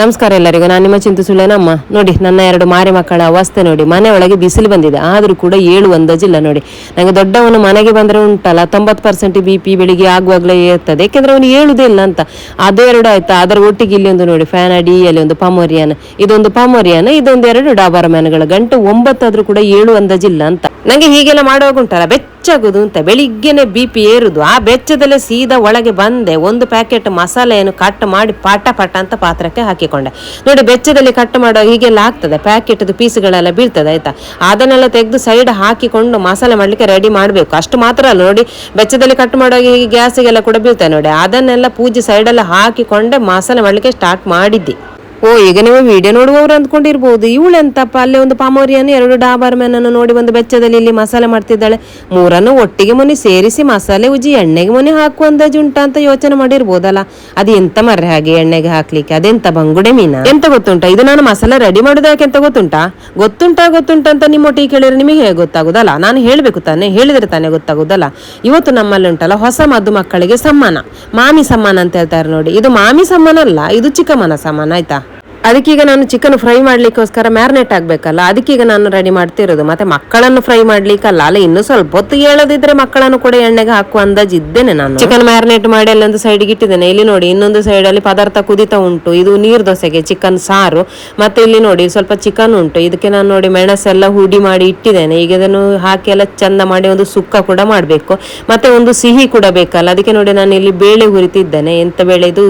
ನಮಸ್ಕಾರ ಎಲ್ಲರಿಗೂ. ನಾನು ನಿಮ್ಮ ಚಿಂತು ಸುಳ್ಳೇನಮ್ಮ? ನೋಡಿ, ನನ್ನ ಎರಡು ಮಾರಿ ಮಕ್ಕಳ ಅವಸ್ಥೆ ನೋಡಿ. ಮನೆ ಒಳಗೆ ಬಿಸಿಲು ಬಂದಿದೆ. ಆದರೂ ಕೂಡ ಏಳು ಅಂದಾಜಿಲ್ಲ ನೋಡಿ. ನನಗೆ ದೊಡ್ಡವನು ಮನೆಗೆ ಬಂದರೆ ಉಂಟಲ್ಲ, ತೊಂಬತ್ತು ಪರ್ಸೆಂಟ್ ಬಿ ಪಿ ಬೆಳಿಗ್ಗೆ ಆಗುವಾಗಲೇ ಇರ್ತದೆ. ಏಕೆಂದರೆ ಅವನು ಏಳುದೇ ಇಲ್ಲ ಅಂತ. ಅದೆರಡು ಆಯ್ತಾ. ಅದರ ಒಟ್ಟಿಗೆ ಇಲ್ಲಿ ಒಂದು ನೋಡಿ, ಫ್ಯಾನ್ ಅಡಿಯಲ್ಲಿ ಒಂದು ಪಾಮೋರಿಯಾನ. ಇದೊಂದು ಪಾಮೋರಿಯಾನ, ಇದೊಂದು ಎರಡು ಡಾಬರ್ ಮ್ಯಾನ್ಗಳ ಗಂಟು. ಒಂಬತ್ತಾದ್ರೂ ಕೂಡ ಏಳು ಅಂದಾಜಿಲ್ಲ ಅಂತ. ನಂಗೆ ಹೀಗೆಲ್ಲ ಮಾಡುವಾಗ ಉಂಟಲ್ಲ, ಬೆಚ್ಚಾಗೋದು ಅಂತ, ಬೆಳಿಗ್ಗೆನೆ ಬಿ ಪಿ ಏರುದು, ಆ ಬೆಚ್ಚದಲ್ಲೇ ಸೀದಾ ಒಳಗೆ ಬಂದೆ, ಒಂದು ಪ್ಯಾಕೆಟ್ ಮಸಾಲೆಯನ್ನು ಕಟ್ ಮಾಡಿ ಪಟ ಪಟ ಅಂತ ಪಾತ್ರಕ್ಕೆ ಹಾಕಿಕೊಂಡೆ. ನೋಡಿ ಬೆಚ್ಚದಲ್ಲಿ ಕಟ್ ಮಾಡೋ ಹೀಗೆಲ್ಲ ಆಗ್ತದೆ ಪ್ಯಾಕೆಟ್ದು ಪೀಸ್ಗಳೆಲ್ಲ ಬೀಳ್ತದೆ, ಆಯ್ತಾ? ಅದನ್ನೆಲ್ಲ ತೆಗೆದು ಸೈಡ್ ಹಾಕಿಕೊಂಡು ಮಸಾಲೆ ಮಾಡ್ಲಿಕ್ಕೆ ರೆಡಿ ಮಾಡಬೇಕು. ಅಷ್ಟು ಮಾತ್ರ ಅಲ್ಲ, ನೋಡಿ ಬೆಚ್ಚದಲ್ಲಿ ಕಟ್ ಮಾಡೋ ಹೀಗೆ ಗ್ಯಾಸಿಗೆಲ್ಲ ಕೂಡ ಬೀಳ್ತದೆ ನೋಡಿ. ಅದನ್ನೆಲ್ಲ ಪೂಜೆ ಸೈಡೆಲ್ಲ ಹಾಕಿಕೊಂಡೆ ಮಸಾಲೆ ಮಾಡ್ಲಿಕ್ಕೆ ಸ್ಟಾರ್ಟ್ ಮಾಡಿದ್ದೆ. ಓ, ಈಗ ನೀವು ವಿಡಿಯೋ ನೋಡುವವರು ಅಂದ್ಕೊಂಡಿರ್ಬೋದು. ಇವಳೆಂತಪ್ಪ ಅಲ್ಲೇ ಒಂದು ಪಾಮೋರಿಯನ್ನು, ಎರಡು ಡಾಬರ್ ಮೆನನ್ನು ನೋಡಿ ಒಂದು ಬೆಚ್ಚದಲ್ಲಿ ಇಲ್ಲಿ ಮಸಾಲೆ ಮಾಡ್ತಿದ್ದಾಳೆ. ಮೂರನ್ನು ಒಟ್ಟಿಗೆ ಮುನಿ ಸೇರಿಸಿ ಮಸಾಲೆ ಉಜ್ಜಿ ಎಣ್ಣೆಗೆ ಮುನಿ ಹಾಕುವ ಉಂಟಾ ಅಂತ ಯೋಚನೆ ಮಾಡಿರ್ಬೋದಲ್ಲ. ಅದು ಎಂತ ಮರ್ರೆ ಹಾಗೆ ಎಣ್ಣೆಗೆ ಹಾಕ್ಲಿಕ್ಕೆ? ಅದೆಂತ ಬಂಗುಡೆ ಮೀನ? ಎಂತ ಗೊತ್ತುಂಟಾ? ಇದು ನಾನು ಮಸಾಲೆ ರೆಡಿ ಮಾಡೋದಕ್ಕೆ ಎಂತ ಗೊತ್ತುಂಟಾ? ಗೊತ್ತುಂಟಾ, ಗೊತ್ತುಂಟ ಅಂತ ನಿಮ್ಮೊಟ್ಟಿಗೆ ಕೇಳಿದ್ರೆ ನಿಮಗೆ ಹೇಗೆ ಗೊತ್ತಾಗುದಲ್ಲ? ನಾನು ಹೇಳಬೇಕು ತಾನೆ, ಹೇಳಿದ್ರೆ ತಾನೇ ಗೊತ್ತಾಗುದಲ್ಲ. ಇವತ್ತು ನಮ್ಮಲ್ಲಿ ಉಂಟಲ್ಲ ಹೊಸ ಮದ್ದು ಮಕ್ಕಳಿಗೆ ಸಮ್ಮಾನ. ಮಾಮಿ ಸಮ್ಮಾನ ಅಂತ ಹೇಳ್ತಾರೆ ನೋಡಿ. ಇದು ಮಾಮಿ ಸಮ್ಮಾನ ಅಲ್ಲ, ಇದು ಚಿಕ್ಕಮ್ಮನ ಸಮ್ಮಾನ, ಆಯ್ತಾ? ಅದಕ್ಕೀಗ ನಾನು ಚಿಕನ್ ಫ್ರೈ ಮಾಡ್ಲಿಕ್ಕೋಸ್ಕರ ಮ್ಯಾರಿನೇಟ್ ಆಗ್ಬೇಕಲ್ಲ, ಅದಕ್ಕೀಗ ನಾನು ರೆಡಿ ಮಾಡ್ತಿರೋದು. ಮತ್ತೆ ಮಕ್ಕಳನ್ನು ಫ್ರೈ ಮಾಡ್ಲಿಕ್ಕಲ್ಲ, ಅಲ್ಲ ಇನ್ನು ಸ್ವಲ್ಪ ಹೊತ್ತು ಹೇಳದಿದ್ರೆ ಮಕ್ಕಳನ್ನು ಕೂಡ ಎಣ್ಣೆಗೆ ಹಾಕುವ ಅಂದಾಜ್ ಇದ್ದೇನೆ ನಾನು. ಚಿಕನ್ ಮ್ಯಾರಿನೇಟ್ ಮಾಡಿ ಅಲ್ಲೊಂದು ಸೈಡ್ಗೆ ಇಟ್ಟಿದ್ದೇನೆ. ಇಲ್ಲಿ ನೋಡಿ, ಇನ್ನೊಂದು ಸೈಡ್ ಅಲ್ಲಿ ಪದಾರ್ಥ ಕುದಿತಾ ಉಂಟು. ಇದು ನೀರ್ ದೋಸೆಗೆ ಚಿಕನ್ ಸಾರು. ಮತ್ತೆ ಇಲ್ಲಿ ನೋಡಿ, ಸ್ವಲ್ಪ ಚಿಕನ್ ಉಂಟು. ಇದಕ್ಕೆ ನಾನು ನೋಡಿ, ಮೆಣಸೆಲ್ಲ ಹುಡಿ ಮಾಡಿ ಇಟ್ಟಿದ್ದೇನೆ. ಈಗ ಇದನ್ನು ಹಾಕಿ ಎಲ್ಲ ಚಂದ ಮಾಡಿ ಒಂದು ಸುಕ್ಕ ಕೂಡ ಮಾಡಬೇಕು. ಮತ್ತೆ ಒಂದು ಸಿಹಿ ಕೂಡ ಬೇಕಲ್ಲ. ಅದಕ್ಕೆ ನೋಡಿ, ನಾನು ಇಲ್ಲಿ ಬೇಳೆ ಹುರಿತಿದ್ದೇನೆ. ಎಂತ ಬೇಳೆ ಇದು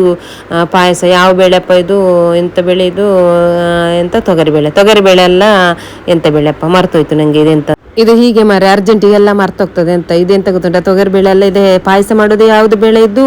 ಪಾಯಸ, ಯಾವ ಬೇಳೆಪ್ಪ ಇದು, ಎಂತ ಬೇಳೆ ಇದು ಎಂತ ತೊಗರಿಬೇಳೆ? ತೊಗರಿಬೇಳೆ ಎಲ್ಲ ಎಂತ ಬೇಳೆಪ್ಪ ಮರ್ತೋಯ್ತು ನಂಗೆ ಇದೆಂತ? ಇದು ಹೀಗೆ ಮಾರೆ ಅರ್ಜೆಂಟಿಗೆಲ್ಲ ಮರ್ತೋಗ್ತದೆ ಅಂತ ಇದೆಂತ ಗೊತ್ತುಂಟ ತೊಗರಿ ಬೇಳೆ ಎಲ್ಲ ಇದೆ, ಪಾಯಸ ಮಾಡೋದು ಯಾವ್ದು ಬೇಳೆ ಇದ್ದು?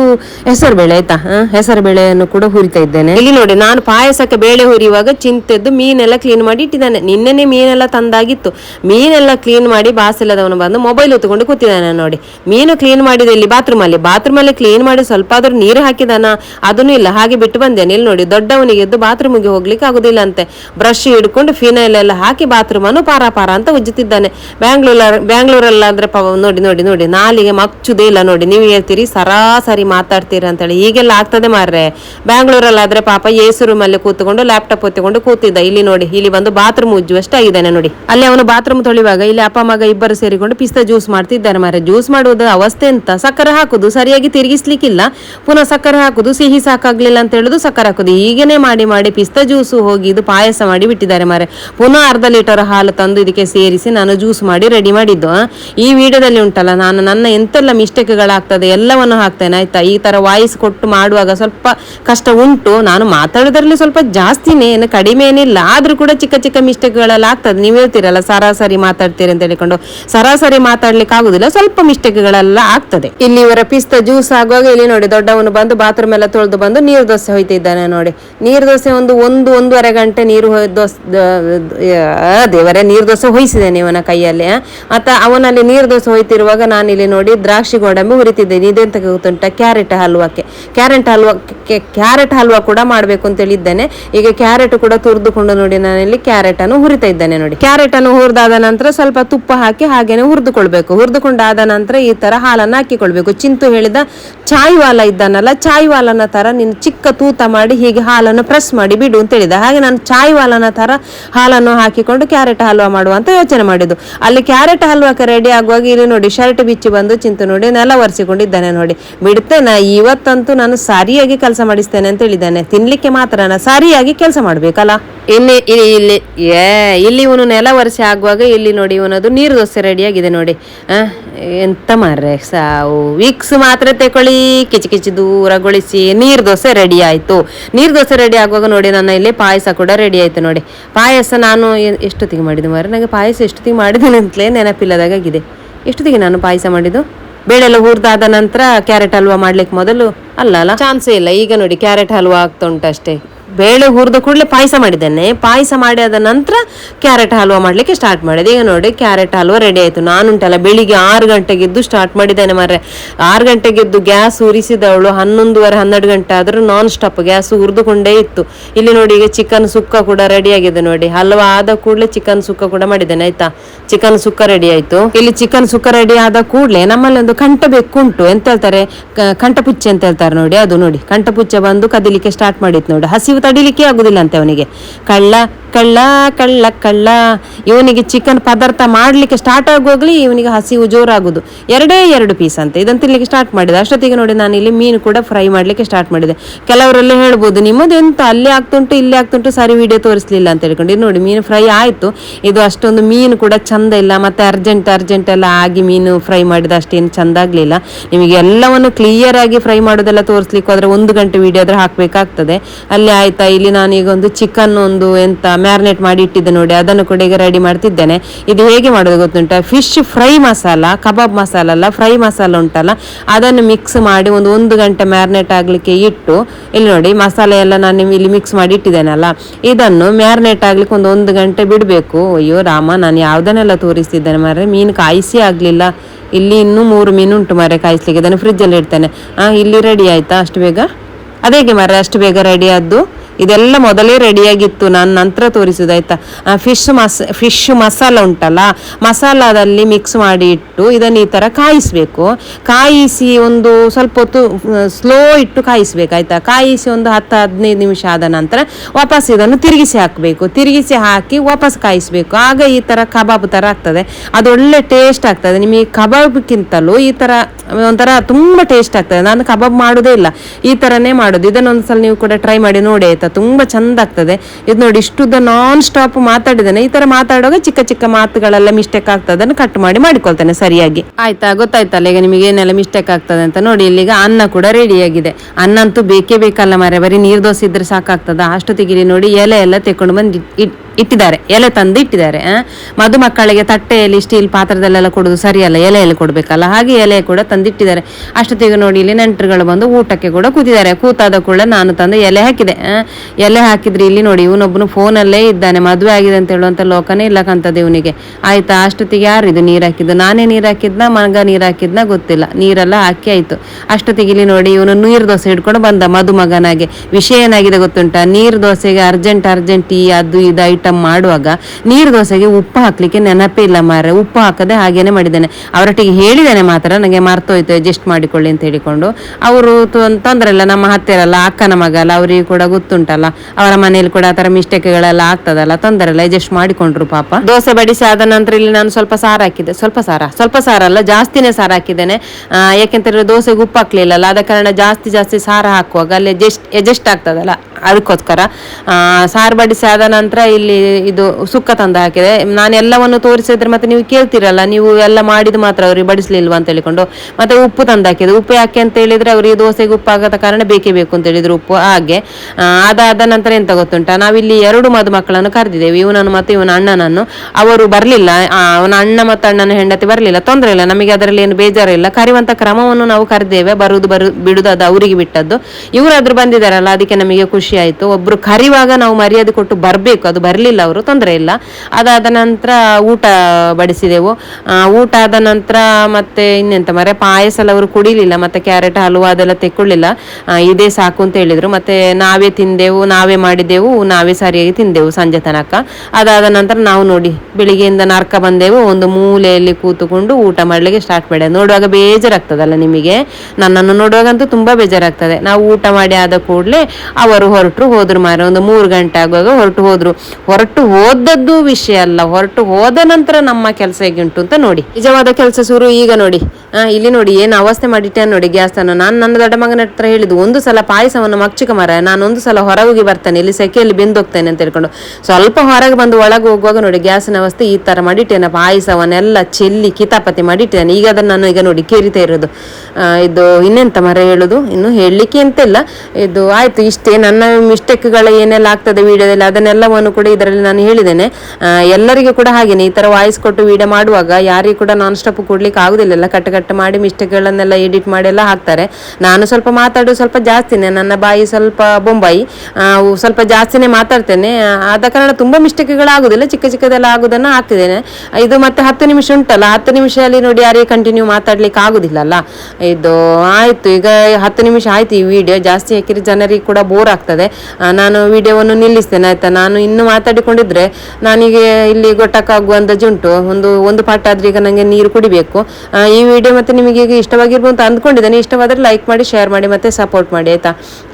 ಹೆಸರು ಬೇಳೆ ಆಯ್ತಾ? ಹೆಸರು ಬೇಳೆಯನ್ನು ಕೂಡ ಹುರಿತಾ ಇದ್ದೇನೆ. ಇಲ್ಲಿ ನೋಡಿ, ನಾನು ಪಾಯಸಕ್ಕೆ ಬೇಳೆ ಹುರಿಯುವಾಗ ಚಿಂತೆದ್ದು ಮೀನೆಲ್ಲ ಕ್ಲೀನ್ ಮಾಡಿ ಇಟ್ಟಿದ್ದಾನೆ. ನಿನ್ನೆನೆ ಮೀನೆಲ್ಲ ತಂದಾಗಿತ್ತು. ಮೀನೆಲ್ಲ ಕ್ಲೀನ್ ಮಾಡಿ ಬಾಸಿಲ್ಲದವನು ಬಂದು ಮೊಬೈಲ್ ಹೊತ್ತುಕೊಂಡು ಕೂತಿದ್ದಾನೆ ನೋಡಿ. ಮೀನು ಕ್ಲೀನ್ ಮಾಡಿದೆ ಇಲ್ಲಿ ಬಾತ್ರೂಮ್ ಅಲ್ಲಿ. ಬಾತ್ರೂಮ್ ಅಲ್ಲಿ ಕ್ಲೀನ್ ಮಾಡಿ ಸ್ವಲ್ಪ ಆದ್ರೂ ನೀರು ಹಾಕಿದಾನ? ಅದನ್ನು ಇಲ್ಲ. ಹಾಗೆ ಬಿಟ್ಟು ಬಂದೇನೆ. ಇಲ್ಲಿ ನೋಡಿ, ದೊಡ್ಡವನಿಗೆ ಎದ್ದು ಬಾತ್ರೂಮ್ಗೆ ಹೋಗ್ಲಿಕ್ಕೆ ಆಗುದಿಲ್ಲ ಅಂತೆ. ಬ್ರಷ್ ಹಿಡ್ಕೊಂಡು ಫಿನೈಲ್ ಎಲ್ಲ ಹಾಕಿ ಬಾತ್ರೂಮ್ ಅನ್ನು ಪಾರ ಪಾರ ಅಂತ ಉಜ್ಜುತ್ತಿದ್ದಾನೆ. ಬ್ಯಾಂಗ್ಳೂರ್ ಬ್ಯಾಂಗ್ಳೂರಲ್ಲಾದ್ರೆ ಪಾಪ, ನೋಡಿ ನೋಡಿ ನೋಡಿ, ನಾಲಿಗೆ ಮಚ್ಚುದೇ ಇಲ್ಲ ನೋಡಿ, ನೀವು ಹೇಳ್ತೀರಿ ಸರಾಸರಿ ಮಾತಾಡ್ತೀರಿ ಅಂತೇಳಿ. ಈಗೆಲ್ಲ ಆಗ್ತದೆ ಮಾರ್ರೆ. ಬ್ಯಾಂಗ್ಳೂರಲ್ಲಾದ್ರೆ ಪಾಪ ಏಸು ರೂಮಲ್ಲಿ ಕೂತ್ಕೊಂಡು ಲ್ಯಾಪ್ಟಾಪ್ ಹೊತ್ತಿಕೊಂಡು ಕೂತಿದ್ದ. ಇಲ್ಲಿ ನೋಡಿ, ಇಲ್ಲಿ ಬಂದು ಬಾತ್ರೂಮ್ ಉಜ್ಜುವಷ್ಟಾಗಿದ್ದಾನೆ ನೋಡಿ. ಅಲ್ಲಿ ಅವನು ಬಾತ್ರೂಮ್ ತೊಳಿವಾಗ ಇಲ್ಲಿ ಅಪ್ಪ, ಮಗ ಇಬ್ಬರು ಸೇರಿಕೊಂಡು ಪಿಸ್ತಾ ಜ್ಯೂಸ್ ಮಾಡ್ತಿದ್ದಾರೆ ಮಾರ್ರೆ. ಜ್ಯೂಸ್ ಮಾಡುವುದು ಅವಸ್ಥೆ ಅಂತ ಸಕ್ಕರೆ ಹಾಕುದು, ಸರಿಯಾಗಿ ತಿರುಗಿಸ್ಲಿಕ್ಕಿಲ್ಲ. ಪುನಃ ಸಕ್ಕರೆ ಹಾಕುದು, ಸಿಹಿ ಸಾಕಾಗ್ಲಿಲ್ಲ ಅಂತ ಹೇಳುದು ಸಕ್ಕರೆ ಹಾಕುದು. ಹೀಗೇನೆ ಮಾಡಿ ಮಾಡಿ ಪಿಸ್ತಾ ಜ್ಯೂಸು ಹೋಗಿ ಇದು ಪಾಯಸ ಮಾಡಿ ಬಿಟ್ಟಿದ್ದಾರೆ ಮಾರೆ ಪುನಃ ಅರ್ಧ ಲೀಟರ್ ಹಾಲು ತಂದು ಇದಕ್ಕೆ ಸೇರಿಸಿ ನಾನು ಜ್ಯೂಸ್ ಮಾಡಿ ರೆಡಿ ಮಾಡಿದ್ದು ಈ ವಿಡಿಯೋದಲ್ಲಿ ಉಂಟಲ್ಲ, ನಾನು ನನ್ನ ಎಂತೆಲ್ಲ ಮಿಸ್ಟೇಕ್ಗಳಾಗ್ತದೆ ಎಲ್ಲವನ್ನು ಹಾಕ್ತೇನೆ, ಆಯ್ತಾ? ಈ ತರ ವಾಯ್ಸ್ ಕೊಟ್ಟು ಮಾಡುವಾಗ ಸ್ವಲ್ಪ ಕಷ್ಟ ಉಂಟು. ನಾನು ಮಾತಾಡೋದ್ರಲ್ಲಿ ಸ್ವಲ್ಪ ಜಾಸ್ತಿನೇ, ಏನು ಕಡಿಮೆ ಏನಿಲ್ಲ. ಆದ್ರೂ ಕೂಡ ಚಿಕ್ಕ ಚಿಕ್ಕ ಮಿಸ್ಟೇಕ್ಗಳೆಲ್ಲ ಆಗ್ತದೆ. ನೀವು ಹೇಳ್ತೀರಲ್ಲ, ಸರಾಸರಿ ಮಾತಾಡ್ತೀರಿ ಅಂತ ಹೇಳಿಕೊಂಡು. ಸರಾಸರಿ ಮಾತಾಡ್ಲಿಕ್ಕೆ ಆಗುದಿಲ್ಲ, ಸ್ವಲ್ಪ ಮಿಸ್ಟೇಕ್ಗಳೆಲ್ಲ ಆಗ್ತದೆ. ಇಲ್ಲಿ ಇವರ ಪಿಸ್ತ ಜ್ಯೂಸ್ ಆಗುವಾಗ ಇಲ್ಲಿ ನೋಡಿ, ದೊಡ್ಡವನು ಬಂದು ಬಾತ್ರೂಮ್ ಎಲ್ಲ ತೊಳೆದು ಬಂದು ನೀರು ದೋಸೆ ಹೋಯ್ತಿದ್ದಾನೆ ನೋಡಿ. ನೀರು ದೋಸೆ ಒಂದು ಒಂದು, ಒಂದೂವರೆ ಗಂಟೆ ನೀರು ದೋಸೆ ದೇವರೇ, ನೀರು ದೋಸೆ ಹೊಯ್ಸಿದ್ದೇನೆ ಇವನ ಕೈಯಲ್ಲಿ. ಆ. ಮತ್ತೆ ಅವನಲ್ಲಿ ನೀರು ದೋಸೆ ಹೋಯ್ತಿರುವಾಗ ಇಲ್ಲಿ ನೋಡಿ ದ್ರಾಕ್ಷಿ ಗೋಡಂಬಿ ಹುರಿತಿದ್ದೇನೆ. ಇದೆಂತ ಗೊತ್ತುಂಟ? ಕ್ಯಾರೆಟ್ ಹಲ್ವಾಕ್ಕೆ. ಕ್ಯಾರೆಟ್ ಹಲ್ವಾ ಕ್ಯಾರೆಟ್ ಹಲ್ವಾ ಕೂಡ ಮಾಡಬೇಕು ಅಂತ ಹೇಳಿದ್ದೇನೆ. ಈಗ ಕ್ಯಾರೆಟ್ ಕೂಡ ತುರಿದುಕೊಂಡು ನೋಡಿ ನಾನಿಲ್ಲಿ ಕ್ಯಾರೆಟ್ ಅನ್ನು ಹುರಿತಾ ಇದ್ದೇನೆ ನೋಡಿ. ಕ್ಯಾರೆಟ್ ಅನ್ನು ಹುರಿದಾದ ನಂತರ ಸ್ವಲ್ಪ ತುಪ್ಪ ಹಾಕಿ ಹಾಗೇನೆ ಹುರಿದುಕೊಳ್ಬೇಕು. ಹುರಿದುಕೊಂಡಾದ ನಂತರ ಈ ತರ ಹಾಲನ್ನು ಹಾಕಿಕೊಳ್ಬೇಕು. ಚಿಂತು ಹೇಳಿದ ಚಾಯ್ ವಾಲ ಇದ್ದಾನಲ್ಲ, ಚಾಯ್ ವಾಲನ ತರ ನೀನು ಚಿಕ್ಕ ತೂತ ಮಾಡಿ ಹೀಗೆ ಹಾಲನ್ನು ಪ್ರೆಸ್ ಮಾಡಿ ಬಿಡು ಅಂತ ಹೇಳಿದ. ಹಾಗೆ ನಾನು ಚಾಯ್ ವಾಲನ ತರ ಹಾಲನ್ನು ಹಾಕಿಕೊಂಡು ಕ್ಯಾರೆಟ್ ಹಲ್ವಾ ಮಾಡುವ ಅಂತ ಯೋಚನೆ ಮಾಡಿದ್ದು. ಅಲ್ಲಿ ಕ್ಯಾರೆಟ್ ಹಲ್ವಾಕ ರೆಡಿ ಆಗುವಾಗ ಇಲ್ಲಿ ನೋಡಿ, ಶರ್ಟ್ ಬಿಚ್ಚಿ ಬಂದು ಚಿಂತು ನೋಡಿ, ನೆಲ ಒರೆಸಿಕೊಂಡಿದ್ದಾನೆ ನೋಡಿ. ಬಿಡ್ತೇನೆ ಇವತ್ತಂತೂ ನಾನು ಸಾರಿಯಾಗಿ ಕೆಲಸ ಮಾಡಿಸ್ತೇನೆ ಅಂತ ಹೇಳಿದ್ದಾನೆ. ತಿನ್ಲಿಕ್ಕೆ ಮಾತ್ರ ನಾನು ಸಾರಿಯಾಗಿ ಕೆಲಸ ಮಾಡ್ಬೇಕಲ್ಲ? ಇಲ್ಲಿ ಇಲ್ಲಿ ಏ, ಇಲ್ಲಿ ಇವನು ನೆಲ ಒರೆಸಿ ಆಗುವಾಗ ಇಲ್ಲಿ ನೋಡಿ ಇವನದು ನೀರು ದೋಸೆ ರೆಡಿ ಆಗಿದೆ ನೋಡಿ. ಎಂತ ಮಾರ್ರೆ, ಸಾವು. ವಿಕ್ಸ್ ಮಾತ್ರ ತೆಕೊಳ್ಳಿ, ಕಿಚಿ ಕಿಚಿ ದೂರಗೊಳಿಸಿ ನೀರು ದೋಸೆ ರೆಡಿ ಆಯ್ತು. ನೀರು ದೋಸೆ ರೆಡಿ ಆಗುವಾಗ ನೋಡಿ, ನನ್ನ ಇಲ್ಲಿ ಪಾಯಸ ಕೂಡ ರೆಡಿ ಆಯ್ತು ನೋಡಿ. ಪಾಯಸ ನಾನು ಎಷ್ಟೊತ್ತಿಗೆ ಮಾಡಿದ್ದು ಮಾರ್ರೆ? ನನಗೆ ಪಾಯಸ ಎಷ್ಟೊತ್ತಿಗೆ ಮಾಡಿದ್ದೇನೆ ಅಂತಲೇ ನೆನಪಿಲ್ಲದಾಗಿದೆ ಎಷ್ಟೊತ್ತಿಗೆ ನಾನು ಪಾಯಸ ಮಾಡಿದ್ದು? ಬೇಳೆ ಎಲ್ಲ ಹುರಿದಾದ ನಂತರ ಕ್ಯಾರೆಟ್ ಹಲ್ವಾ ಮಾಡ್ಲಿಕ್ಕೆ ಮೊದಲು? ಅಲ್ಲ ಅಲ್ಲ ಚಾನ್ಸೇ ಇಲ್ಲ. ಈಗ ನೋಡಿ, ಕ್ಯಾರೆಟ್ ಹಲ್ವಾ ಆಗ್ತಾ ಉಂಟು ಅಷ್ಟೇ. ಬೇಳೆ ಹುರಿದ ಕೂಡಲೇ ಪಾಯಸ ಮಾಡಿದ್ದೇನೆ. ಪಾಯಸ ಮಾಡಿ ಆದ ನಂತರ ಕ್ಯಾರೆಟ್ ಹಲ್ವಾ ಮಾಡ್ಲಿಕ್ಕೆ ಸ್ಟಾರ್ಟ್ ಮಾಡಿದೆ. ಈಗ ನೋಡಿ, ಕ್ಯಾರೆಟ್ ಹಲ್ವಾ ರೆಡಿ ಆಯ್ತು. ನಾನುಂಟಲ್ಲ, ಬೆಳಿಗ್ಗೆ ಆರು ಗಂಟೆಗೆದ್ದು ಸ್ಟಾರ್ಟ್ ಮಾಡಿದ್ದೇನೆ ಮಾರ್ರೆ. ಆರು ಗಂಟೆಗೆದ್ದು ಗ್ಯಾಸ್ ಉರಿಸಿದವಳು, ಹನ್ನೊಂದುವರೆ, ಹನ್ನೆರಡು ಗಂಟೆ ಆದರೂ ನಾನ್ ಸ್ಟಾಪ್ ಗ್ಯಾಸ್ ಹುರಿದುಕೊಂಡೇ ಇತ್ತು. ಇಲ್ಲಿ ನೋಡಿ, ಈಗ ಚಿಕನ್ ಸುಕ್ಕ ಕೂಡ ರೆಡಿ ಆಗಿದೆ ನೋಡಿ. ಹಲ್ವಾ ಆದ ಕೂಡಲೇ ಚಿಕನ್ ಸುಕ್ಕ ಕೂಡ ಮಾಡಿದ್ದೇನೆ, ಆಯ್ತಾ? ಚಿಕನ್ ಸುಕ್ಕ ರೆಡಿ ಆಯ್ತು. ಇಲ್ಲಿ ಚಿಕನ್ ಸುಕ್ಕ ರೆಡಿ ಆದ ಕೂಡಲೇ ನಮ್ಮಲ್ಲಿ ಒಂದು ಕಂಠ ಬೇಕುಂಟು ಎಂತ ಹೇಳ್ತಾರೆ? ಕಂಠಪುಚ್ಚೆ ಅಂತ ಹೇಳ್ತಾರೆ ನೋಡಿ, ಅದು ನೋಡಿ. ಕಂಠಪುಚ್ಚೆ ಬಂದು ಕದಿಲಿಕ್ಕೆ ಸ್ಟಾರ್ಟ್ ಮಾಡಿತ್ತು ನೋಡಿ. ಹಸಿವು ತಡಿಲಿಕ್ಕೆ ಆಗುದಿಲ್ಲ ಅಂತೆ ಅವನಿಗೆ. ಕಳ್ಳ ಕಳ್ಳ ಕಳ್ಳ ಕಳ್ಳ. ಇವನಿಗೆ ಚಿಕನ್ ಪದಾರ್ಥ ಮಾಡಲಿಕ್ಕೆ ಸ್ಟಾರ್ಟ್ ಆಗೋಗ್ಲಿ ಇವನಿಗೆ ಹಸಿವು ಜೋರಾಗೋದು ಎರಡೇ ಎರಡು ಪೀಸ್ ಅಂತ. ಇದನ್ನು ತಿನ್ಲಿಕ್ಕೆ ಸ್ಟಾರ್ಟ್ ಮಾಡಿದೆ. ಅಷ್ಟೊತ್ತಿಗೆ ನೋಡಿ ನಾನು ಇಲ್ಲಿ ಮೀನು ಕೂಡ ಫ್ರೈ ಮಾಡಲಿಕ್ಕೆ ಸ್ಟಾರ್ಟ್ ಮಾಡಿದೆ. ಕೆಲವರೆಲ್ಲ ಹೇಳ್ಬೋದು, ನಿಮ್ಮದು ಎಂತ? ಅಲ್ಲೇ ಆಗ್ತುಂಟು, ಇಲ್ಲೇ ಆಗ್ತುಂಟು? ಸಾರಿ ವಿಡಿಯೋ ತೋರಿಸಲಿಲ್ಲ ಅಂತ ಹೇಳ್ಕೊಂಡು. ಇದು ನೋಡಿ, ಮೀನು ಫ್ರೈ ಆಯಿತು. ಇದು ಅಷ್ಟೊಂದು ಮೀನು ಕೂಡ ಚಂದ ಇಲ್ಲ. ಮತ್ತು ಅರ್ಜೆಂಟ್ ಅರ್ಜೆಂಟ್ ಎಲ್ಲ ಆಗಿ ಮೀನು ಫ್ರೈ ಮಾಡಿದ ಅಷ್ಟೇನು ಚಂದ ಆಗಲಿಲ್ಲ. ನಿಮಗೆ ಎಲ್ಲವನ್ನು ಕ್ಲಿಯರ್ ಆಗಿ ಫ್ರೈ ಮಾಡೋದೆಲ್ಲ ತೋರಿಸ್ಲಿಕ್ಕೆ ಹೋದರೆ ಒಂದು ಗಂಟೆ ವಿಡಿಯೋ ಆದರೆ ಹಾಕಬೇಕಾಗ್ತದೆ. ಅಲ್ಲಿ ಆಯಿತಾ, ಇಲ್ಲಿ ನಾನೀಗ ಒಂದು ಚಿಕನ್ ಒಂದು ಎಂತ ಮ್ಯಾರಿನೇಟ್ ಮಾಡಿ ಇಟ್ಟಿದ್ದೆ ನೋಡಿ, ಅದನ್ನು ಕೂಡ ಈಗ ರೆಡಿ ಮಾಡ್ತಿದ್ದೇನೆ. ಇದು ಹೇಗೆ ಮಾಡೋದು ಗೊತ್ತುಂಟ? ಫಿಶ್ ಫ್ರೈ ಮಸಾಲ ಕಬಾಬ್ ಮಸಾಲ ಅಲ್ಲ ಫ್ರೈ ಮಸಾಲ ಉಂಟಲ್ಲ, ಅದನ್ನು ಮಿಕ್ಸ್ ಮಾಡಿ ಒಂದು ಒಂದು ಗಂಟೆ ಮ್ಯಾರಿನೇಟ್ ಆಗಲಿಕ್ಕೆ ಇಟ್ಟು, ಇಲ್ಲಿ ನೋಡಿ ಮಸಾಲೆ ಎಲ್ಲ ನಾನು ಇಲ್ಲಿ ಮಿಕ್ಸ್ ಮಾಡಿ ಇಟ್ಟಿದ್ದೇನಲ್ಲ, ಇದನ್ನು ಮ್ಯಾರಿನೇಟ್ ಆಗಲಿಕ್ಕೆ ಒಂದು ಒಂದು ಗಂಟೆ ಬಿಡಬೇಕು. ಅಯ್ಯೋ ರಾಮ, ನಾನು ಯಾವುದನ್ನೆಲ್ಲ ತೋರಿಸ್ತಿದ್ದೇನೆ ಮಾರ್ರೆ? ಮೀನು ಕಾಯಿಸಿ ಆಗಲಿಲ್ಲ. ಇಲ್ಲಿ ಇನ್ನೂ ಮೂರು ಮೀನು ಉಂಟು ಮಾರೆ ಕಾಯಿಸ್ಲಿಕ್ಕೆ. ಇದನ್ನು ಫ್ರಿಜ್ಜಲ್ಲಿ ಇಡ್ತೇನೆ. ಹಾಂ ಇಲ್ಲಿ ರೆಡಿ ಆಯಿತಾ ಅಷ್ಟು ಬೇಗ? ಅದೇಗೆ ಮಾರ್ರೆ, ಅಷ್ಟು ಬೇಗ ರೆಡಿ ಆದ್ದು? ಇದೆಲ್ಲ ಮೊದಲೇ ರೆಡಿಯಾಗಿತ್ತು ನಾನು ನಂತರ ತೋರಿಸುದಾಯ್ತಾ ಫಿಶ್ ಮಸ ಫಿಶ್ ಮಸಾಲ ಉಂಟಲ್ಲ, ಮಸಾಲದಲ್ಲಿ ಮಿಕ್ಸ್ ಮಾಡಿ ಇಟ್ಟು ಇದನ್ನು ಈ ಥರ ಕಾಯಿಸಬೇಕು. ಕಾಯಿಸಿ ಒಂದು ಸ್ವಲ್ಪ ಹೊತ್ತು ಸ್ಲೋ ಇಟ್ಟು ಕಾಯಿಸ್ಬೇಕಾಯ್ತಾ ಕಾಯಿಸಿ ಒಂದು ಹತ್ತು, ಹದಿನೈದು ನಿಮಿಷ ಆದ ನಂತರ ವಾಪಸ್ ಇದನ್ನು ತಿರುಗಿಸಿ ಹಾಕಬೇಕು. ತಿರುಗಿಸಿ ಹಾಕಿ ವಾಪಸ್ ಕಾಯಿಸಬೇಕು. ಆಗ ಈ ಥರ ಕಬಾಬ್ ಥರ ಆಗ್ತದೆ. ಅದೊಳ್ಳೆ ಟೇಸ್ಟ್ ಆಗ್ತದೆ. ನಿಮಗೆ ಕಬಾಬ್ಗಿಂತಲೂ ಈ ಥರ ಒಂಥರ ತುಂಬ ಟೇಸ್ಟ್ ಆಗ್ತದೆ. ನಾನು ಕಬಾಬ್ ಮಾಡೋದೇ ಇಲ್ಲ. ಈ ಥರನೇ ಮಾಡೋದು. ಇದನ್ನೊಂದ್ಸಲ ನೀವು ಕೂಡ ಟ್ರೈ ಮಾಡಿ ನೋಡಿ ಆಯ್ತಾ? ತುಂಬ ಚಂದ ಆಗ್ತದೆ. ಇದು ನೋಡಿ ಇಷ್ಟುದ್ದ ನಾನ್ ಸ್ಟಾಪ್ ಮಾತಾಡಿದ್ದೇನೆ. ಈ ತರ ಮಾತಾಡುವಾಗ ಚಿಕ್ಕ ಚಿಕ್ಕ ಮಾತುಗಳೆಲ್ಲ ಮಿಸ್ಟೇಕ್ ಆಗ್ತದೆ. ಕಟ್ ಮಾಡಿ ಮಾಡಿಕೊಳ್ತೇನೆ ಸರಿಯಾಗಿ. ಆಯ್ತಾ? ಗೊತ್ತಾಯ್ತಲ್ಲ, ಈಗ ನಿಮಗೆ ಏನೆಲ್ಲ ಮಿಸ್ಟೇಕ್ ಆಗ್ತದೆ ಅಂತ ನೋಡಿ, ಇಲ್ಲಿಗ ಅನ್ನ ಕೂಡ ರೆಡಿ ಆಗಿದೆ. ಅನ್ನ ಅಂತೂ ಬೇಕೇ ಬೇಕಲ್ಲ ಮರೆ ಬರೀ ನೀರ್ ದೋಸೆ ಇದ್ರೆ ಸಾಕಾಗ್ತದ? ಅಷ್ಟೊತ್ತಿಗೆ ನೋಡಿ ಎಲೆ ಎಲ್ಲ ತೆಕೊಂಡು ಬಂದು ಇಟ್ಟಿದ್ದಾರೆ. ಎಲೆ ತಂದು ಇಟ್ಟಿದ್ದಾರೆ. ಮದುಮಕ್ಕಳಿಗೆ ತಟ್ಟೆಯಲ್ಲಿ ಸ್ಟೀಲ್ ಪಾತ್ರದಲ್ಲೆಲ್ಲ ಕೊಡೋದು ಸರಿಯಲ್ಲ, ಎಲೆಯಲ್ಲಿ ಕೊಡಬೇಕಲ್ಲ, ಹಾಗೆ ಎಲೆ ಕೂಡ ತಂದಿಟ್ಟಿದ್ದಾರೆ ಅಷ್ಟೊತ್ತಿಗೆ ನೋಡಿ ಇಲ್ಲಿ ನೆಂಟರುಗಳು ಬಂದು ಊಟಕ್ಕೆ ಕೂಡ ಕೂತಿದ್ದಾರೆ. ಕೂತಾದ ಕೂಡ ನಾನು ತಂದು ಎಲೆ ಹಾಕಿದೆ ಎಲೆ ಹಾಕಿದ್ರೆ ಇಲ್ಲಿ ನೋಡಿ ಇವನೊಬ್ಬನು ಫೋನಲ್ಲೇ ಇದ್ದಾನೆ, ಮದುವೆ ಆಗಿದೆ ಅಂತ ಹೇಳುವಂಥ ಲೋಕನೇ ಇಲ್ಲ ಕಾಣ್ತದೆ ಇವನಿಗೆ. ಆಯ್ತಾ, ಅಷ್ಟೊತ್ತಿಗೆ ಯಾರಿದು ನೀರು ಹಾಕಿದ್ದು? ನಾನೇ ನೀರು ಹಾಕಿದ್ನ, ಮಗ ನೀರು ಹಾಕಿದ್ನ ಗೊತ್ತಿಲ್ಲ. ನೀರೆಲ್ಲ ಹಾಕಿ ಆಯ್ತು. ಅಷ್ಟೊತ್ತಿಗೆ ಇಲ್ಲಿ ನೋಡಿ ಇವನು ನೀರು ದೋಸೆ ಹಿಡ್ಕೊಂಡು ಬಂದ ಮದುಮಗನಾಗೆ. ವಿಷಯ ಏನಾಗಿದೆ ಗೊತ್ತುಂಟ? ನೀರು ದೋಸೆಗೆ ಅರ್ಜೆಂಟ್ ಅರ್ಜೆಂಟ್ ಈ, ಅದು, ಇದು ಐಟಮ್ ಮಾಡುವಾಗ ನೀರು ದೋಸೆಗೆ ಉಪ್ಪು ಹಾಕ್ಲಿಕ್ಕೆ ನೆನಪೇ ಇಲ್ಲ ಮಾರ್ರೆ. ಉಪ್ಪು ಹಾಕದೆ ಹಾಗೇನೆ ಮಾಡಿದ್ದೇನೆ. ಅವರೊಟ್ಟಿಗೆ ಹೇಳಿದ್ದೇನೆ ಮಾತ್ರ, ನನಗೆ ಮರ್ತೋಯ್ತು, ಅಡ್ಜಸ್ಟ್ ಮಾಡಿಕೊಳ್ಳಿ ಅಂತ ಹೇಳಿಕೊಂಡು. ಅವರು ತೊಂದರೆ ಇಲ್ಲ, ನಮ್ಮ ಹತ್ತಿರ ಅಲ್ಲ ಅಕ್ಕನ ಮಗ ಅಲ್ಲ, ಅವರಿಗೆ ಕೂಡ ಗೊತ್ತುಂಟಲ್ಲ. ಅವರ ಮನೆಯಲ್ಲಿ ಕೂಡ ಆ ಥರ ಮಿಸ್ಟೇಕ್ಗಳೆಲ್ಲ ಆಗ್ತದಲ್ಲ, ತೊಂದರೆ ಇಲ್ಲ, ಅಡ್ಜಸ್ಟ್ ಮಾಡಿಕೊಂಡ್ರು ಪಾಪ. ದೋಸೆ ಬಡಿಸಿ ಆದ ನಂತರ ಇಲ್ಲಿ ನಾನು ಸ್ವಲ್ಪ ಸಾರ ಹಾಕಿದ್ದೆ. ಸ್ವಲ್ಪ ಸಾರ? ಸ್ವಲ್ಪ ಸಾರ ಅಲ್ಲ ಜಾಸ್ತಿನೇ ಸಾರು ಹಾಕಿದ್ದೇನೆ. ಯಾಕೆಂತಂದ್ರೆ ದೋಸೆಗೆ ಉಪ್ಪು ಹಾಕ್ಲಿಲ್ಲಲ್ಲ, ಆದ ಕಾರಣ ಜಾಸ್ತಿ ಜಾಸ್ತಿ ಸಾರ ಹಾಕುವಾಗ ಅಲ್ಲಿ ಅಡ್ಜಸ್ಟ್ ಅಡ್ಜಸ್ಟ್ ಆಗ್ತದಲ್ಲ. ಅದಕ್ಕೋಸ್ಕರ ಸಾರು ಬಡಿಸಿ ಆದ ನಂತರ ಇಲ್ಲಿ ಇದು ಸುಕ್ಕ ತಂದು ಹಾಕಿದೆ. ನಾನು ಎಲ್ಲವನ್ನು ತೋರಿಸಿದ್ರೆ ಮತ್ತೆ ನೀವು ಕೇಳ್ತಿರಲ್ಲ, ನೀವು ಎಲ್ಲ ಮಾಡಿದ ಮಾತ್ರ ಅವ್ರಿಗೆ ಬಡಿಸ್ಲಿಲ್ವಾ ಅಂತ ಹೇಳಿಕೊಂಡು. ಮತ್ತೆ ಉಪ್ಪು ತಂದು ಹಾಕಿದೆ ಉಪ್ಪು ಯಾಕೆ ಅಂತ ಹೇಳಿದ್ರೆ ಅವರಿಗೆ ದೋಸೆಗೆ ಉಪ್ಪು ಆಗದ ಕಾರಣ ಬೇಕೇ ಬೇಕು ಅಂತ ಹೇಳಿದ್ರು ಉಪ್ಪು. ಹಾಗೆ ಅದಾದ ನಂತರ ಎಂತ ಗೊತ್ತುಂಟ? ನಾವಿಲ್ಲಿ ಎರಡು ಮದುಮಕ್ಕಳನ್ನು ಕರೆದಿದ್ದೇವೆ. ಇವನನ್ನು ಮತ್ತೆ ಇವನ ಅಣ್ಣನನ್ನು. ಅವರು ಬರಲಿಲ್ಲ. ಅವನ ಅಣ್ಣ ಮತ್ತು ಅಣ್ಣನ ಹೆಂಡತಿ ಬರಲಿಲ್ಲ. ತೊಂದರೆ ಇಲ್ಲ. ನಮಗೆ ಅದರಲ್ಲಿ ಏನು ಬೇಜಾರಿಲ್ಲ ಕರೆಯುವಂತ ಕ್ರಮವನ್ನು ನಾವು ಕರೆದೇವೆ. ಬರುವುದು ಬರು ಬಿಡುದು ಅದು ಅವರಿಗೆ ಬಿಟ್ಟದ್ದು. ಇವರಾದ್ರೂ ಬಂದಿದ್ದಾರಲ್ಲ, ಅದಕ್ಕೆ ನಮಗೆ ಖುಷಿ ಆಯ್ತು. ಒಬ್ರು ಕರಿವಾಗ ನಾವು ಮರ್ಯಾದೆ ಕೊಟ್ಟು ಬರಬೇಕು. ಅದು ಬರಲಿಲ್ಲ ಅವರು, ತೊಂದರೆ ಇಲ್ಲ. ಅದಾದ ನಂತರ ಊಟ ಬಡಿಸಿದೆವು. ಊಟ ಆದ ನಂತರ ಮತ್ತೆ ಇನ್ನೆಂತ ಮರೆ ಪಾಯಸ ಎಲ್ಲ ಅವರು ಕುಡಿಲಿಲ್ಲ, ಮತ್ತೆ ಕ್ಯಾರೆಟ್, ಹಲವು ಅದೆಲ್ಲ ತೆಕ್ಕೊಳ್ಳಿಲ್ಲ. ಇದೇ ಸಾಕು ಅಂತ ಹೇಳಿದ್ರು. ಮತ್ತೆ ನಾವೇ ತಿಂದೆವು, ನಾವೇ ಮಾಡಿದೆವು, ನಾವೇ ಸರಿಯಾಗಿ ತಿಂದೆವು ಸಂಜೆ ತನಕ. ಅದಾದ ನಂತರ ನಾವು ನೋಡಿ, ಬೆಳಿಗ್ಗೆಯಿಂದ ನರ್ಕ ಬಂದೆವು, ಒಂದು ಮೂಲೆಯಲ್ಲಿ ಕೂತುಕೊಂಡು ಊಟ ಮಾಡ್ಲಿಕ್ಕೆ ಸ್ಟಾರ್ಟ್ ಮಾಡಿದೆ. ನೋಡುವಾಗ ಬೇಜಾರಾಗ್ತದಲ್ಲ ನಿಮಗೆ? ನನ್ನನ್ನು ನೋಡುವಾಗಂತೂ ತುಂಬಾ ಬೇಜಾರಾಗ್ತದೆ. ನಾವು ಊಟ ಮಾಡಿ ಆದ ಕೂಡಲೇ ಅವರು ಹೊರಟರು, ಹೋದ್ರು ಮಾರ ಒಂದು ಮೂರು ಗಂಟೆ ಆಗುವಾಗ ಹೊರಟು ಹೋದ್ರು. ಹೊರಟು ಹೋದದ್ದು ವಿಷಯ ಅಲ್ಲ. ಹೊರಟು ಹೋದ ನಂತರ ನಮ್ಮ ಕೆಲಸ ಹೇಗೆ ಉಂಟು ಅಂತ ನೋಡಿ. ನಿಜವಾದ ಕೆಲಸ ಶುರು ಈಗ ನೋಡಿ. ಇಲ್ಲಿ ನೋಡಿ, ಏನು ಅವಸ್ಥೆ ಮಾಡಿಟ್ಟೆ ನೋಡಿ ಗ್ಯಾಸ್ ನಾನು ನನ್ನ ದೊಡ್ಡ ಮಗನ ಹತ್ರ ಹೇಳಿದ್ದು, ಒಂದು ಸಲ ಪಾಯಸವನ್ನು ಮಗ್ಚಿಕ ಮರ ನಾನು ಒಂದು ಸಲ ಹೊರಗೋಗಿ ಬರ್ತೇನೆ, ಇಲ್ಲಿ ಸೆಕೆಯಲ್ಲಿ ಬೆಂದೋಗ್ತೇನೆ ಅಂತ ಹೇಳ್ಕೊಂಡು. ಸ್ವಲ್ಪ ಹೊರಗೆ ಬಂದು ಒಳಗೆ ಹೋಗುವಾಗ ನೋಡಿ ಗ್ಯಾಸಿನ ಅವಸ್ಥೆ ಈ ತರ ಮಾಡಿಟ್ಟೇನೆ, ಪಾಯಸವನ್ನೆಲ್ಲ ಚೆಲ್ಲಿ ಕಿತಾಪತಿ ಮಾಡಿಟ್ಟೇನೆ. ಈಗ ಅದನ್ನು ನಾನು ಈಗ ನೋಡಿ ಕೇರಿತಾ ಇರೋದು. ಇದು ಇನ್ನೆಂತ ಮರ ಹೇಳೋದು? ಇನ್ನು ಹೇಳಲಿಕ್ಕೆ ಅಂತ ಇಲ್ಲ. ಇದು ಆಯ್ತು, ಇಷ್ಟೇ ನನ್ನ ಮಿಸ್ಟೇಕ್ಗಳು ಏನೆಲ್ಲ ಆಗ್ತದೆ ವಿಡಿಯೋದಲ್ಲಿ ಅದನ್ನೆಲ್ಲವನ್ನು ಕೂಡ ಇದರಲ್ಲಿ ನಾನು ಹೇಳಿದ್ದೇನೆ. ಎಲ್ಲರಿಗೂ ಕೂಡ ಹಾಗೇನೆ, ಈ ಥರ ವಾಯ್ಸ್ ಕೊಟ್ಟು ವಿಡಿಯೋ ಮಾಡುವಾಗ ಯಾರಿಗೂ ಕೂಡ ನಾನ್ ಸ್ಟಾಪ್ ಕೊಡ್ಲಿಕ್ಕೆ ಆಗುದಿಲ್ಲ. ಎಲ್ಲ ಕಟ್ ಕಟ್ ಮಾಡಿ ಮಿಸ್ಟೇಕ್ಗಳನ್ನೆಲ್ಲ ಎಡಿಟ್ ಮಾಡಿ ಎಲ್ಲ ಹಾಕ್ತಾರೆ. ನಾನು ಸ್ವಲ್ಪ ಮಾತಾಡೋದು ಸ್ವಲ್ಪ ಜಾಸ್ತಿನೇ. ನನ್ನ ಬಾಯಿ ಸ್ವಲ್ಪ ಬೊಂಬಾಯಿ. ಸ್ವಲ್ಪ ಜಾಸ್ತಿನೇ ಮಾತಾಡ್ತೇನೆ. ಆದ ಕಾರಣ ತುಂಬ ಮಿಸ್ಟೇಕ್ಗಳು ಆಗುದಿಲ್ಲ ಚಿಕ್ಕ ಚಿಕ್ಕದೆಲ್ಲ ಆಗುದನ್ನ ಹಾಕ್ತಿದ್ದೇನೆ. ಇದು ಮತ್ತೆ ಹತ್ತು ನಿಮಿಷ ಉಂಟಲ್ಲ. ಹತ್ತು ನಿಮಿಷದಲ್ಲಿ ನೋಡಿ ಯಾರಿಗೆ ಕಂಟಿನ್ಯೂ ಮಾತಾಡ್ಲಿಕ್ಕೆ ಆಗುದಿಲ್ಲಲ್ಲ ಇದು ಆಯ್ತು. ಈಗ ಹತ್ತು ನಿಮಿಷ ಆಯ್ತು ಈ ವಿಡಿಯೋ ಜಾಸ್ತಿ ಹಾಕಿದ್ರೆ ಜನರಿಗೆ ಕೂಡ ಬೋರ್ ಆಗ್ತದೆ. ನಾನು ವಿಡಿಯೋವನ್ನು ನಿಲ್ಲಿಸ್ತೇನೆ. ಆಯ್ತಾ? ನಾನು ಇನ್ನು ಮಾತಾಡಿ ಮಾತಾಡಿಕೊಂಡಿದ್ರೆ, ನನಗೆ ಇಲ್ಲಿ ಗೊಟ್ಟಕ್ಕಾಗುವ ಅಂದಾಜು ಉಂಟು ಒಂದು ಒಂದು ಪಾಠ ಆದ್ರೆ ಈಗ ನನಗೆ ನೀರು ಕುಡಿಬೇಕು. ಈ ವಿಡಿಯೋ ಮತ್ತೆ ನಿಮಗೆ ಈಗ ಇಷ್ಟವಾಗಿರ್ಬೋದು ಅಂತ ಅಂದ್ಕೊಂಡಿದ್ದೇನೆ. ಇಷ್ಟವಾದ್ರೆ ಲೈಕ್ ಮಾಡಿ ಶೇರ್ ಮಾಡಿ, ಮತ್ತೆ ಸಪೋರ್ಟ್ ಮಾಡಿ, ಆಯ್ತಾ?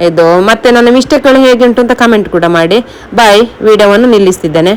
ಇದು, ಮತ್ತೆ ನನ್ನ ಮಿಸ್ಟೇಕ್ಗಳು ಹೇಗೆ ಉಂಟು ಅಂತ ಕಮೆಂಟ್ ಕೂಡ ಮಾಡಿ. ಬಾಯ್ ವಿಡಿಯೋವನ್ನು ನಿಲ್ಲಿಸ್ತಿದ್ದೇನೆ.